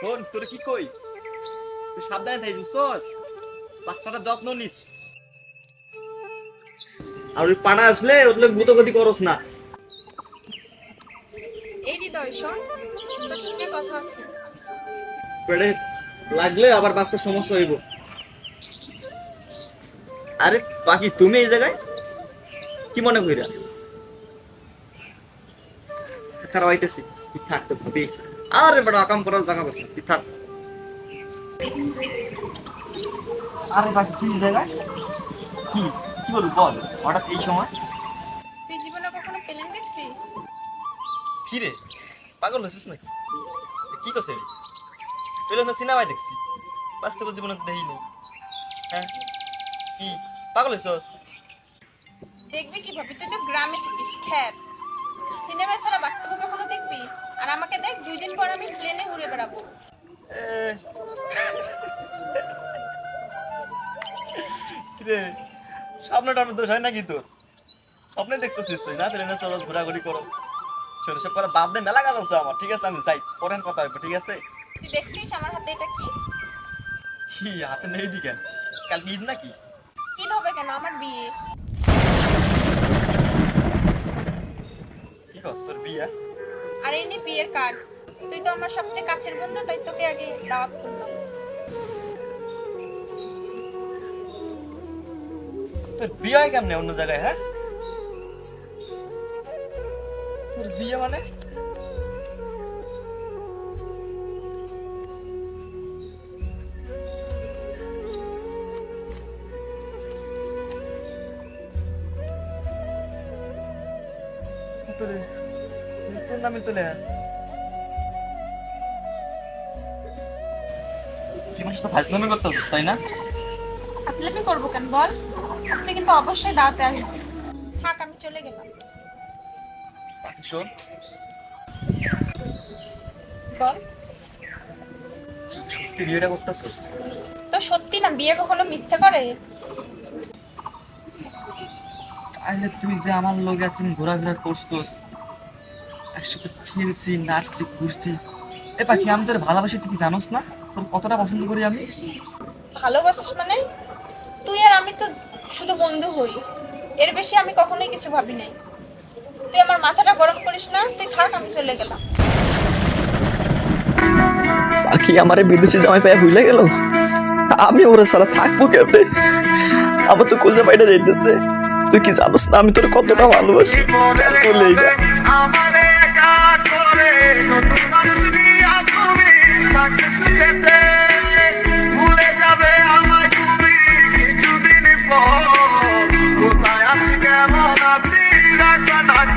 শোন, তোর কি কই? সাবধানে থাকিস, বুঝছস? বাচ্চাটা যত্ন নিস। আর ওই পাড়া আসলে ওর লোক গুতগতি করস না। এই তোর সঙ্গে কথা আছে। পেটে লাগলে আবার বাচ্চার সমস্যা হইব। আরে বাকি তুমি এই জায়গায়? কি মনে কইরা? আচ্ছা, খারাপ হইতেছি। তুই থাক তো ভাবিস আরে বড় আকাম করার জায়গা বস তুই থাক। আরে বাকি তুই জায়গায়? কি? কি বলব বল। হঠাৎ এই সময়? তুই জীবনে কখনো প্লেন দেখছিস? কি রে? পাগল হয়েছিস নাকি? কি করছে রে সিনেমায় দেখছি। বাস্তব জীবনে তো দেখিনি হ্যাঁ কি? পাগল হয়েছস দেখবি কীভাবে তুই তো গ্রামে থাকিস খ্যাত সিনেমা ছাড়া বাস্তব কখনো দেখবি? আর আমাকে দেখ দুই দিন পর আমি প্লেনে ঘুরে বেড়াবো। কিরে স্বপ্ন টপ্ন দোষ হয় নাকি তোর স্বপ্নে দেখছিস নিশ্চয়ই না? ট্রেনে চলস ঘোরাঘুরি করো ছোট সব কথা বাদ দে মেলা কাজ আছে আমার। ঠিক আছে আমি যাই। পরেন কথা হবে ঠিক আছে? তুই দেখছিস আমার হাতে এটা কি? কি হাতে নেই দিকে কালকে ঈদ নাকি? ঈদ হবে কেন? আমার বিয়ে। কি কস তোর বিয়া? আর এই নে বিয়ের কার্ড তুই তো আমার সবচেয়ে কাছের বন্ধু তাই তোকে আগে দাওয়াত করলাম। তোর বিয়ে কেমনে অন্য জায়গায় হ্যাঁ? তোর বিয়ে মানে? তোরে নামে তোলে তুই ফাইসলামি করতে হচ্ছিস তাই না? আসলে আমি করব কেন বল? আপনি কিন্তু অবশ্যই দাওয়াতে আসবেন। থাক আমি চলে গেলাম। শোন বল। সত্যি বিয়েটা করতেছিস তো সত্যি না বিয়ে কখনো মিথ্যে করে? তাহলে তুই যে আমার লোক ঘোরাফেরা করছস একসাথে খেলছি নাচছি ঘুরছি। এ পাখি আমি তোর ভালোবাসি তুই কি জানোস না? তোর কতটা পছন্দ করি আমি? ভালোবাসিস মানে? তুই আর আমি তো শুধু বন্ধু হই। এর বেশি আমি কখনোই কিছু ভাবি নাই। তুই আমার মাথাটা গরম করিস না তুই থাক আমি চলে গেলাম। পাখি আমারে বিদেশি জামাই পায়ে ভুলে গেল? আমি ওরা সারা থাকব কেমনে? আমার তো কলজা পাইটা যাইতেছে। তুই কি জানোস না আমি তোর কতটা ভালোবাসি? বলেই না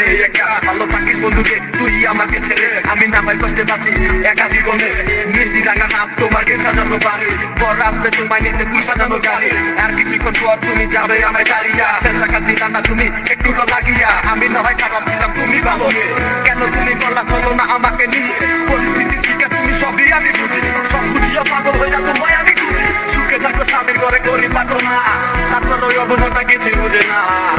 করে একা। ভালো থাকিস বন্ধুকে, তুই আমাকে ছেড়ে। আমি নামায় কষ্টে বাঁচি, একা জীবনে। মেহেদি রাঙা হাত তোমাকে সাজানো বাড়ি। বর আসবে তোমায় নিতে ফুল সাজানো গাড়ি। আর কিছুক্ষণ পর তুমি যাবে আমায় দাঁড়িয়া। চেষ্টা কাটি না তুমি একটু লাগিয়া। আমি নয় খারাপ ছিলাম তুমি ভালো কেন তুমি বলা চলো না আমাকে নিয়ে। পরিস্থিতি শিখে তুমি সবই আমি বুঝি। সব বুঝিয়া পাগল হয়ে যা তোমায় আমি খুঁজি। সুখে থাকো, স্বামীর ঘরে করি পাতো না। তারপর ওই অবস্থাটা কিছু বুঝে না।